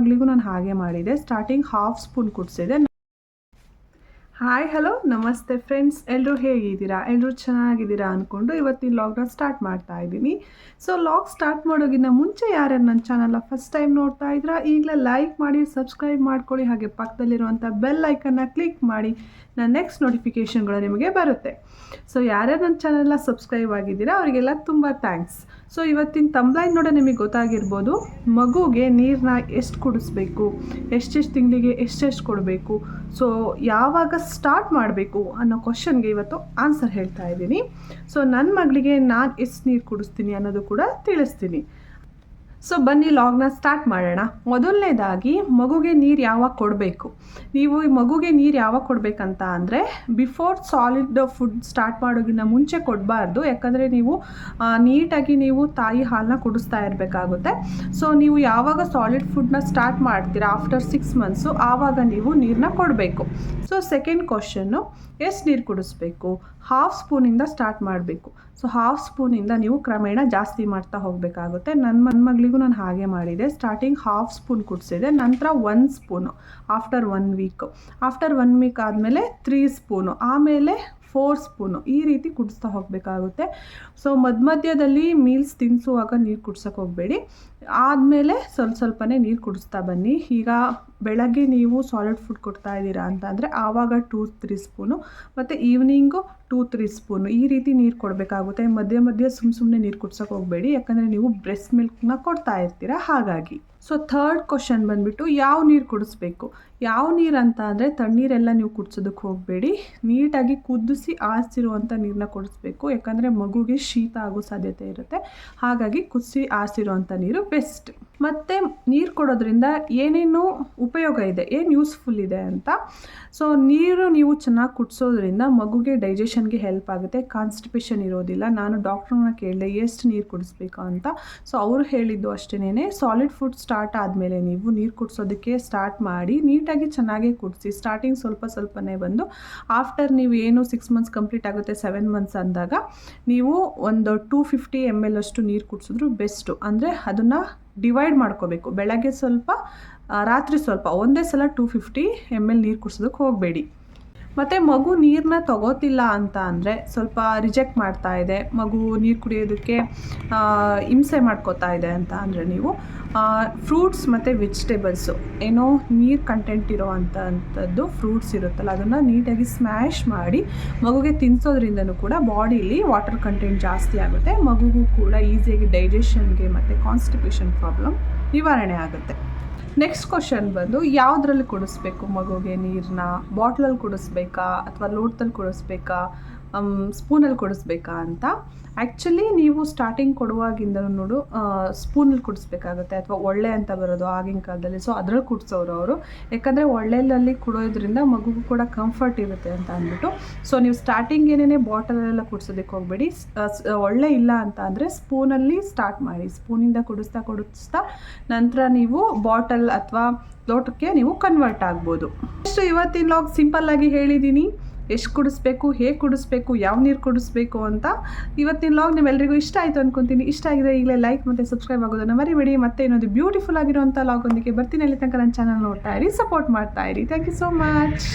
ಮಗಳಿಗೂ ನಾನು ಹಾಗೆ ಮಾಡಿದೆ. ಸ್ಟಾರ್ಟಿಂಗ್ ಹಾಫ್ ಸ್ಪೂನ್ ಕುಡಿಸಿದೆ. ಹಾಯ್ ಹಲೋ ನಮಸ್ತೆ ಫ್ರೆಂಡ್ಸ್ ಎಲ್ಲರೂ ಹೇಗಿದ್ದೀರಾ? ಎಲ್ಲರೂ ಚೆನ್ನಾಗಿದ್ದೀರಾ ಅಂದ್ಕೊಂಡು ಇವತ್ತಿನ ಲಾಗ್ನ ಸ್ಟಾರ್ಟ್ ಮಾಡ್ತಾ ಇದ್ದೀನಿ. ಸೊ ಲಾಗ್ ಸ್ಟಾರ್ಟ್ ಮಾಡೋಗಿನ ಮುಂಚೆ ಯಾರ್ಯಾರು ನನ್ನ ಚಾನಲ್ನ ಫಸ್ಟ್ ಟೈಮ್ ನೋಡ್ತಾ ಇದ್ದೀರಾ ಈಗಲೇ ಲೈಕ್ ಮಾಡಿ ಸಬ್ಸ್ಕ್ರೈಬ್ ಮಾಡ್ಕೊಳ್ಳಿ. ಹಾಗೆ ಪಕ್ಕದಲ್ಲಿರುವಂಥ ಬೆಲ್ ಐಕನ್ನ ಕ್ಲಿಕ್ ಮಾಡಿ ನನ್ನ ನೆಕ್ಸ್ಟ್ ನೋಟಿಫಿಕೇಷನ್ಗಳು ನಿಮಗೆ ಬರುತ್ತೆ. ಸೊ ಯಾರ್ಯಾರು ನನ್ನ ಚಾನಲ್ನ ಸಬ್ಸ್ಕ್ರೈಬ್ ಆಗಿದ್ದೀರಾ, ಅವರಿಗೆಲ್ಲ ತುಂಬ ಥ್ಯಾಂಕ್ಸ್ ಸೊ ಇವತ್ತಿನ ತಂಬ್ಲೈನ್ ನೋಡೋ ನಿಮಗೆ ಗೊತ್ತಾಗಿರ್ಬೋದು, ಮಗುಗೆ ನೀರನ್ನ ಎಷ್ಟು ಕುಡಿಸ್ಬೇಕು ಎಷ್ಟೆಷ್ಟು ತಿಂಗಳಿಗೆ ಎಷ್ಟೆಷ್ಟು ಕೊಡಬೇಕು. ಸೊ ಯಾವಾಗ ಸ್ಟಾರ್ಟ್ ಮಾಡಬೇಕು ಅನ್ನೋ ಕ್ವಶನ್ಗೆ ಇವತ್ತು ಆನ್ಸರ್ ಹೇಳ್ತಾ ಇದ್ದೀನಿ. ಸೊ ನನ್ನ ಮಗಳಿಗೆ ನಾನು ಎಷ್ಟು ನೀರು ಕುಡಿಸ್ತೀನಿ ಅನ್ನೋದು ಕೂಡ ತಿಳಿಸ್ತೀನಿ. ಸೊ ಬನ್ನಿ ಲಾಗ್ನ ಸ್ಟಾರ್ಟ್ ಮಾಡೋಣ. ಮೊದಲನೇದಾಗಿ, ಮಗುಗೆ ನೀರು ಯಾವಾಗ ಕೊಡಬೇಕು? ನೀವು ಈ ಮಗುಗೆ ನೀರು ಯಾವಾಗ ಕೊಡಬೇಕಂತ ಅಂದರೆ ಬಿಫೋರ್ ಸಾಲಿಡ್ ಫುಡ್ ಸ್ಟಾರ್ಟ್ ಮಾಡೋಗಿನ ಮುಂಚೆ ಕೊಡಬಾರ್ದು. ಯಾಕಂದರೆ ನೀವು ನೀಟಾಗಿ ನೀವು ತಾಯಿ ಹಾಲನ್ನ ಕುಡಿಸ್ತಾ ಇರಬೇಕಾಗುತ್ತೆ. ಸೊ ನೀವು ಯಾವಾಗ ಸಾಲಿಡ್ ಫುಡ್ನ ಸ್ಟಾರ್ಟ್ ಮಾಡ್ತೀರಾ? ಆಫ್ಟರ್ ಸಿಕ್ಸ್ ಮಂತ್ಸು ಆವಾಗ ನೀವು ನೀರನ್ನ ಕೊಡಬೇಕು. ಸೊ ಸೆಕೆಂಡ್ ಕ್ವಶನ್ನು ಎಷ್ಟು ನೀರು ಕುಡಿಸ್ಬೇಕು? ಹಾಫ್ ಸ್ಪೂನಿಂದ ಸ್ಟಾರ್ಟ್ ಮಾಡಬೇಕು. ಸೊ ಹಾಫ್ ಸ್ಪೂನಿಂದ ನೀವು ಕ್ರಮೇಣ ಜಾಸ್ತಿ ಮಾಡ್ತಾ ಹೋಗಬೇಕಾಗುತ್ತೆ. ನನ್ನ ನನ್ನ ನಾನು ಹಾಗೆ ಮಾಡಿದೆ. ಸ್ಟಾರ್ಟಿಂಗ್ ಹಾಫ್ ಸ್ಪೂನ್ ಕುಡಿಸಿದೆ. ನಂತರ one spoon after one week after one week ಆದಮೇಲೆ ತ್ರೀ ಸ್ಪೂನು ಆಮೇಲೆ ಫೋರ್ ಸ್ಪೂನು ಈ ರೀತಿ ಕುಡಿಸ್ತಾ ಹೋಗಬೇಕಾಗುತ್ತೆ. ಸೊ ಮಧ್ಯ ಮಧ್ಯದಲ್ಲಿ ಮೀಲ್ಸ್ ತಿನ್ನಿಸುವಾಗ ನೀರು ಕುಡ್ಸೋಕೆ ಹೋಗಬೇಡಿ. ಆದಮೇಲೆ ಸ್ವಲ್ಪ ಸ್ವಲ್ಪನೇ ನೀರು ಕುಡಿಸ್ತಾ ಬನ್ನಿ. ಈಗ ಬೆಳಗ್ಗೆ ನೀವು ಸಾಲಿಡ್ ಫುಡ್ ಕೊಡ್ತಾ ಇದ್ದೀರಾ ಅಂತ ಅಂದರೆ ಆವಾಗ ಟೂ ತ್ರೀ ಸ್ಪೂನು ಮತ್ತು ಈವ್ನಿಂಗು ಟೂ ತ್ರೀ ಸ್ಪೂನು ಈ ರೀತಿ ನೀರು ಕೊಡಬೇಕಾಗುತ್ತೆ. ಮಧ್ಯೆ ಮಧ್ಯೆ ಸುಮ್ಮ ಸುಮ್ಮನೆ ನೀರು ಕುಡ್ಸೋಕೆ ಹೋಗಬೇಡಿ. ಯಾಕಂದರೆ ನೀವು ಬ್ರೆಸ್ಟ್ ಮಿಲ್ಕ್ನ ಕೊಡ್ತಾ ಇರ್ತೀರ ಹಾಗಾಗಿ. ಸೊ ಥರ್ಡ್ ಕ್ವಶನ್ ಬಂದುಬಿಟ್ಟು ಯಾವ ನೀರು ಕುಡಿಸ್ಬೇಕು? ಯಾವ ನೀರು ಅಂತ ಅಂದರೆ ತಣ್ಣೀರೆಲ್ಲ ನೀವು ಕುಡ್ಸೋದಕ್ಕೆ ಹೋಗಬೇಡಿ. ನೀಟಾಗಿ ಕುದಿಸಿ ಆರಿಸಿರುವಂಥ ನೀರನ್ನ ಕುಡಿಸ್ಬೇಕು. ಯಾಕಂದರೆ ಮಗುಗೆ ಶೀತ ಆಗೋ ಸಾಧ್ಯತೆ ಇರುತ್ತೆ. ಹಾಗಾಗಿ ಕುದಿಸಿ ಆರಿಸಿರುವಂಥ ನೀರು ಬೆಸ್ಟ್ ಮತ್ತು ನೀರು ಕೊಡೋದ್ರಿಂದ ಏನೇನು ಉಪಯೋಗ ಇದೆ? ಏನು ಯೂಸ್ಫುಲ್ ಇದೆ ಅಂತ? ಸೊ ನೀರು ನೀವು ಚೆನ್ನಾಗಿ ಕುಡಿಸೋದ್ರಿಂದ ಮಗುಗೆ ಡೈಜೆಷನ್ಗೆ ಹೆಲ್ಪ್ ಆಗುತ್ತೆ. ಕಾನ್ಸ್ಟಿಪೇಷನ್ ಇರೋದಿಲ್ಲ. ನಾನು ಡಾಕ್ಟ್ರನ್ನ ಕೇಳಿದೆ, ಎಷ್ಟು ನೀರು ಕುಡಿಸ್ಬೇಕು? ಅಂತ. ಸೊ ಅವರು ಹೇಳಿದ್ದು ಅಷ್ಟೇನೆ ಸಾಲಿಡ್ ಫುಡ್ ಸ್ಟಾರ್ಟ್ ಆದಮೇಲೆ ನೀವು ನೀರು ಕುಡಿಸೋದಕ್ಕೆ ಸ್ಟಾರ್ಟ್ ಮಾಡಿ ನೀಟಾಗಿ ಚೆನ್ನಾಗೇ ಕುಡಿಸಿ ಸ್ಟಾರ್ಟಿಂಗ್ ಸ್ವಲ್ಪ ಸ್ವಲ್ಪನೇ ಬಂದು ಆಫ್ಟರ್ ನೀವು ಏನು ಸಿಕ್ಸ್ ಮಂತ್ಸ್ ಕಂಪ್ಲೀಟ್ ಆಗುತ್ತೆ ಸೆವೆನ್ ಮಂತ್ಸ್ ಅಂದಾಗ ನೀವು ಒಂದು ಟೂ ಫಿಫ್ಟಿ ಎಂ ಎಲ್ ಅಷ್ಟು ನೀರು ಕುಡಿಸಿದ್ರು ಬೆಸ್ಟು ಅಂದರೆ ಅದನ್ನು ಡಿವೈಡ್ ಮಾಡ್ಕೋಬೇಕು. ಬೆಳಗ್ಗೆ ಸ್ವಲ್ಪ ರಾತ್ರಿ ಸ್ವಲ್ಪ, ಒಂದೇ ಸಲ ಟೂ ಫಿಫ್ಟಿ ಎಂ ಎಲ್ ನೀರು ಕುಡಿಸೋದಕ್ಕೆ ಹೋಗಬೇಡಿ. ಮತ್ತು ಮಗು ನೀರನ್ನ ತಗೋತಿಲ್ಲ ಅಂತ ಅಂದರೆ ಸ್ವಲ್ಪ ರಿಜೆಕ್ಟ್ ಮಾಡ್ತಾ ಇದೆ. ಮಗು ನೀರು ಕುಡಿಯೋದಕ್ಕೆ ಹಿಂಸೆ ಮಾಡ್ಕೋತಾ ಇದೆ ಅಂತ ಅಂದರೆ ನೀವು ಫ್ರೂಟ್ಸ್ ಮತ್ತು ವೆಜಿಟೇಬಲ್ಸು ಏನೋ ನೀರು ಕಂಟೆಂಟ್ ಇರೋ ಅಂಥದ್ದು ಫ್ರೂಟ್ಸ್ ಇರುತ್ತಲ್ಲ, ಅದನ್ನು ನೀಟಾಗಿ ಸ್ಮ್ಯಾಶ್ ಮಾಡಿ ಮಗುಗೆ ತಿನ್ನಿಸೋದ್ರಿಂದನೂ ಕೂಡ ಬಾಡಿಲಿ ವಾಟರ್ ಕಂಟೆಂಟ್ ಜಾಸ್ತಿ ಆಗುತ್ತೆ. ಮಗುಗೂ ಕೂಡ ಈಸಿಯಾಗಿ ಡೈಜೆಷನ್ಗೆ ಮತ್ತು ಕಾನ್ಸ್ಟಿಪೇಷನ್ ಪ್ರಾಬ್ಲಮ್ ನಿವಾರಣೆ ಆಗುತ್ತೆ. ನೆಕ್ಸ್ಟ್ ಕ್ವಶನ್ ಬಂದು ಯಾವುದ್ರಲ್ಲಿ ಕುಡಿಸ್ಬೇಕು ಮಗುಗೆ ನೀರನ್ನ ಬಾಟ್ಲಲ್ಲಿ ಕುಡಿಸ್ಬೇಕಾ? ಅಥವಾ ಲೋಟದಲ್ಲಿ ಕುಡಿಸ್ಬೇಕಾ? ಸ್ಪೂನಲ್ಲಿ ಕೊಡಿಸ್ಬೇಕಾ ಅಂತ. ಆ್ಯಕ್ಚುಲಿ ನೀವು ಸ್ಟಾರ್ಟಿಂಗ್ ಕೊಡುವಾಗಿಂದ ನೋಡು ಸ್ಪೂನಲ್ಲಿ ಕುಡಿಸ್ಬೇಕಾಗುತ್ತೆ ಅಥವಾ ಒಳ್ಳೆ ಅಂತ ಬರೋದು ಆಗಿನ ಕಾಲದಲ್ಲಿ. ಸೊ ಅದ್ರಲ್ಲಿ ಕುಡಿಸೋರು ಅವರು. ಯಾಕಂದರೆ ಒಳ್ಳೆಯಲ್ಲಿ ಕುಡೋದ್ರಿಂದ ಮಗುಗೂ ಕೂಡ ಕಂಫರ್ಟ್ ಇರುತ್ತೆ ಅಂತ ಅಂದ್ಬಿಟ್ಟು. ಸೊ ನೀವು ಸ್ಟಾರ್ಟಿಂಗ್ ಏನೇನೇ ಬಾಟಲೆಲ್ಲ ಕುಡಿಸೋದಕ್ಕೆ ಹೋಗಬೇಡಿ. ಒಳ್ಳೆ ಇಲ್ಲ ಅಂತ ಅಂದರೆ ಸ್ಪೂನಲ್ಲಿ ಸ್ಟಾರ್ಟ್ ಮಾಡಿ. ಸ್ಪೂನಿಂದ ಕುಡಿಸ್ತಾ ಕುಡಿಸ್ತಾ ನಂತರ ನೀವು ಬಾಟಲ್ ಅಥವಾ ಲೋಟಕ್ಕೆ ನೀವು ಕನ್ವರ್ಟ್ ಆಗ್ಬೋದು. ಅಷ್ಟು ಇವತ್ತಿನ ಲಾಗ್ ಸಿಂಪಲ್ಲಾಗಿ ಹೇಳಿದ್ದೀನಿ ಎಷ್ಟು ಕುಡಿಸ್ಬೇಕು, ಹೇಗೆ ಕುಡಿಸ್ಬೇಕು, ಯಾವ ನೀರು ಕುಡಿಸ್ಬೇಕು ಅಂತ ಇವತ್ತಿನ ಲಾಗ್ ನಿಮ್ಮೆಲ್ಲರಿಗೂ ಇಷ್ಟ ಆಯಿತು ಅನ್ಕೊತೀನಿ. ಇಷ್ಟ ಆಗಿದೆ ಈಗಲೇ ಲೈಕ್ ಮತ್ತು ಸಬ್ಸ್ಕ್ರೈಬ್ ಆಗೋದನ್ನು ಮರಿಬೇಡಿ. ಮತ್ತೆ ಇನ್ನೊಂದು ಬ್ಯೂಟಿಫುಲ್ ಆಗಿರುವಂಥ ಲಾಗ್ ಒಂದಿಗೆ ಬರ್ತೀನಿ. ಅಲ್ಲಿ ತನಕ ನನ್ನ ಚಾನಲ್ ನೋಡ್ತಾ ಇರಿ ಸಪೋರ್ಟ್ ಮಾಡ್ತಾ ಇರಿ. Thank you so much